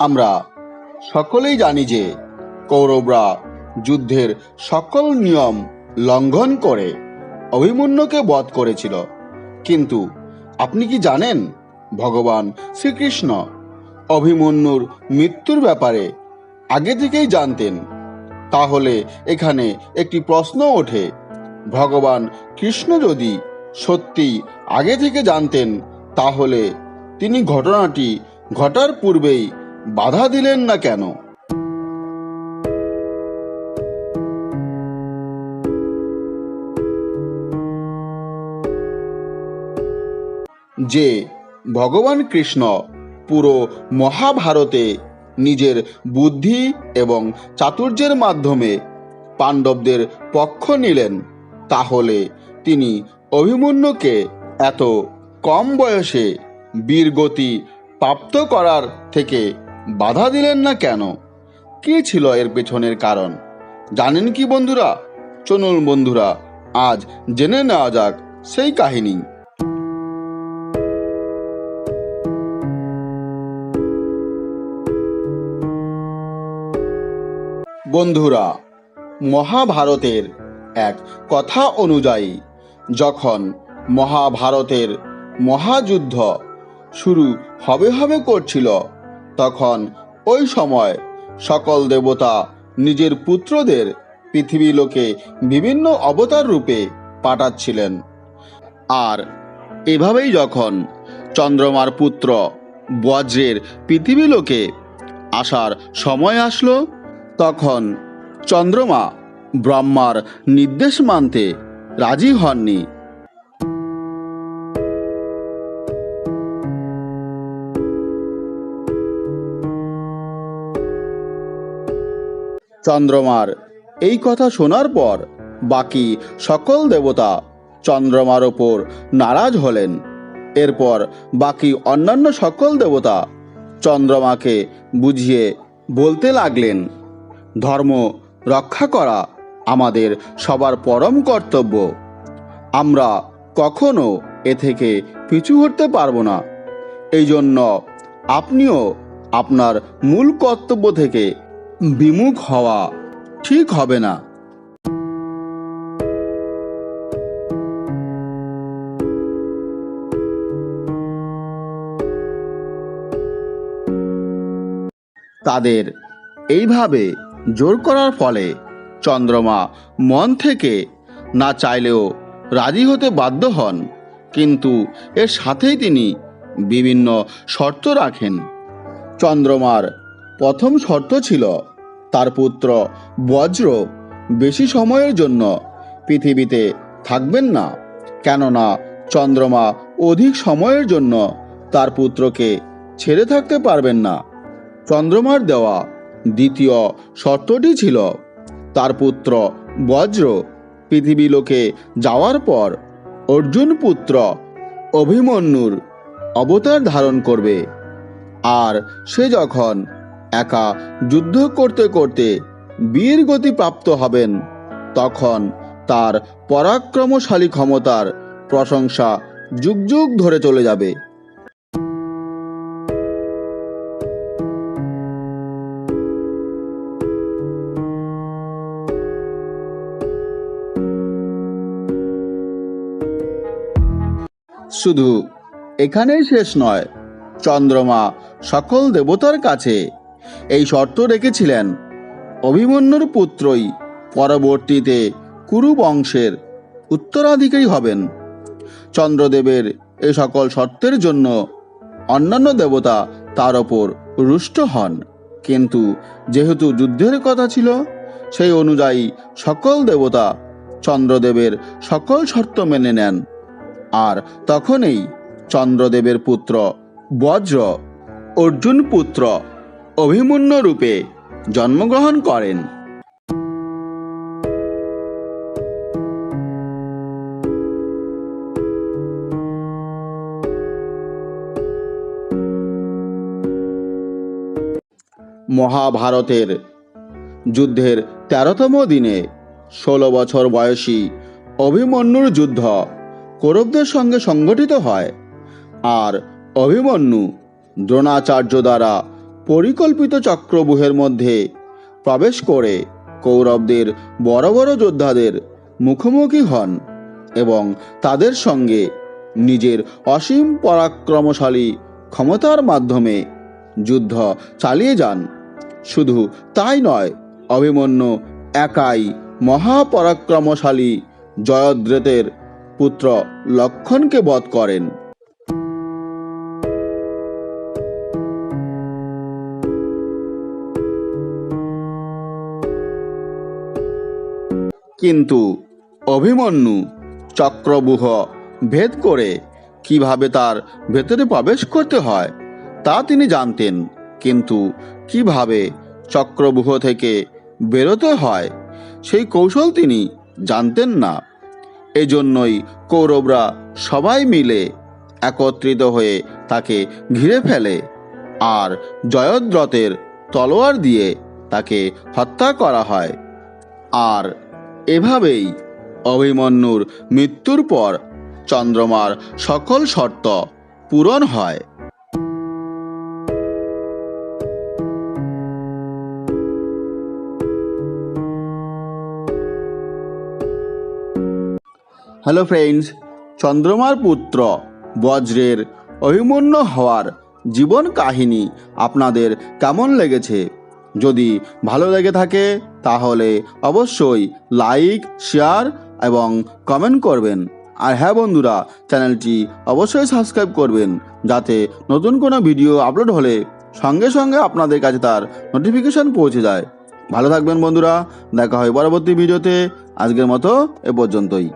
আমরা। সকলেই জানি যে কৌরবরা যুদ্ধের সকল নিয়ম লঙ্ঘন করে অভিমন্যুকে বধ করেছিল। কিন্তু আপনি কি জানেন, ভগবান শ্রীকৃষ্ণ অভিমন্যুর মৃত্যুর ব্যাপারে আগে থেকেই জানতেন? তাহলে এখানে একটি প্রশ্ন ওঠে, ভগবান কৃষ্ণ যদি সত্যি আগে থেকে জানতেন, তাহলে তিনি ঘটনাটি ঘটার পূর্বেই বাধা দিলেন না কেন? যে ভগবান কৃষ্ণ পুরো মহাভারতে নিজের বুদ্ধি এবং চাতুর্যের মাধ্যমে পাণ্ডবদের পক্ষ নিলেন, তাহলে তিনি অভিমন্যুকে এত কম বয়সে বীরগতি প্রাপ্ত করার থেকে বাধা দিলেন না কেন? কি ছিল এর পেছনের কারণ? জানেন কি বন্ধুরা? চলুন বন্ধুরা, আজ জেনে নেওয়া যাক সেই কাহিনী। বন্ধুরা, মহাভারতের এক কথা অনুযায়ী, যখন মহাভারতের মহাযুদ্ধ শুরু হবে হবে করছিল তখন ওই সময় সকল দেবতা নিজের পুত্রদের পৃথিবী লোকে বিভিন্ন অবতার রূপে পাঠাচ্ছিলেন। আর এভাবেই যখন চন্দ্রমার পুত্র বজ্রের পৃথিবী লোকে আসার সময় আসলো, তখন চন্দ্রমা ব্রহ্মার নির্দেশ মানতে রাজি হননি। চন্দ্রমার। এই কথা শোনার পর বাকি সকল দেবতা চন্দ্রমার ওপর নারাজ হলেন। এরপর বাকি অন্যান্য সকল দেবতা চন্দ্রমাকে বুঝিয়ে বলতে লাগলেন, ধর্ম রক্ষা করা আমাদের সবার পরম কর্তব্য। আমরা কখনো এ থেকে পিছু হটতে পারব না। এই জন্য আপনিও আপনার মূল কর্তব্য থেকে বিমুখ হওয়া ঠিক হবে না। তাদের এইভাবে জোর করার ফলে চন্দ্রমা মন থেকে না চাইলেও রাজি হতে বাধ্য হন, কিন্তু এর সাথেই তিনি বিভিন্ন শর্ত রাখেন। চন্দ্রমার প্রথম শর্ত ছিল তার পুত্র বজ্র বেশি সময়ের জন্য পৃথিবীতে থাকবেন না। কেননা চন্দ্রমা অধিক সময়ের জন্য তার পুত্রকে ছেড়ে থাকতে পারবেন না। চন্দ্রমার দেওয়া দ্বিতীয় শর্তটি ছিল, তার পুত্র বজ্র পৃথিবী লোকে যাওয়ার পর অর্জুন পুত্র অভিমন্যুর অবতার ধারণ করবে। আর সে যখন একা যুদ্ধ করতে করতে বীর গতি প্রাপ্ত হবেন। তখন তার পরাক্রমশালী ক্ষমতার প্রশংসা যুগ যুগ ধরে চলে যাবে। শুধু এখানেই শেষ নয়, চন্দ্রমা সকল দেবতার কাছে এই শর্ত রেখেছিলেন। অভিমন্যুর পুত্রই পরবর্তীতে কুরু বংশের উত্তরাধিকারী হবেন। চন্দ্রদেবের এ সকল শর্তের জন্য অন্যান্য দেবতা তার ওপর রুষ্ট হন। কিন্তু যেহেতু যুদ্ধের কথা ছিল, সেই অনুযায়ী সকল দেবতা চন্দ্রদেবের সকল শর্ত মেনে নেন। আর তখনই চন্দ্রদেবের পুত্র বজ্র, অর্জুন পুত্র অভিমন্যু রূপে জন্মগ্রহণ করেন। মহাভারতের যুদ্ধের তেরোতম দিনে ষোলো বছর বয়সী অভিমন্যুর যুদ্ধ কৌরবদের সঙ্গে সংগঠিত হয়। আর অভিমন্যু দ্রোণাচার্য দ্বারা পরিকল্পিত চক্রবুহের মধ্যে প্রবেশ করে কৌরবদের বড় বড় যোদ্ধাদের মুখোমুখি হন এবং তাদের সঙ্গে নিজের অসীম পরাক্রমশালী ক্ষমতার মাধ্যমে যুদ্ধ চালিয়ে যান। শুধু তাই নয়, অভিমন্যু একাই মহাপরাক্রমশালী জয়দ্রেতের পুত্র লক্ষণকে বধ করেন। কিন্তু অভিমন্যু চক্রবুহ ভেদ করে কীভাবে তার ভেতরে প্রবেশ করতে হয়, তা তিনি জানতেন। কিন্তু কীভাবে চক্রবুহ থেকে বেরোতে হয়, সেই কৌশল তিনি জানতেন না। এজন্যই কৌরবরা সবাই মিলে একত্রিত হয়ে তাকে ঘিরে ফেলে আর জয়দ্রথের তলোয়ার দিয়ে তাকে হত্যা করা হয়। আর এভাবেই অভিমন্যুর মৃত্যুর পর চন্দ্রমার সকল শর্ত পূরণ হয়। হ্যালো ফ্রেন্ডস চন্দ্রমার পুত্র বজ্রের অভিমন্য হওয়ার জীবন কাহিনী আপনাদের কেমন লেগেছে? যদি ভালো লেগে থাকে, তাহলে অবশ্যই লাইক শেয়ার এবং কমেন্ট করবেন। আর হ্যাঁ বন্ধুরা, চ্যানেলটি অবশ্যই সাবস্ক্রাইব করবেন, যাতে নতুন কোনো ভিডিও আপলোড হলে সঙ্গে সঙ্গে আপনাদের কাছে তার নোটিফিকেশন পৌঁছে যায়। ভালো থাকবেন বন্ধুরা, দেখা হয় পরবর্তী ভিডিওতে আজকের মতো এ পর্যন্তই।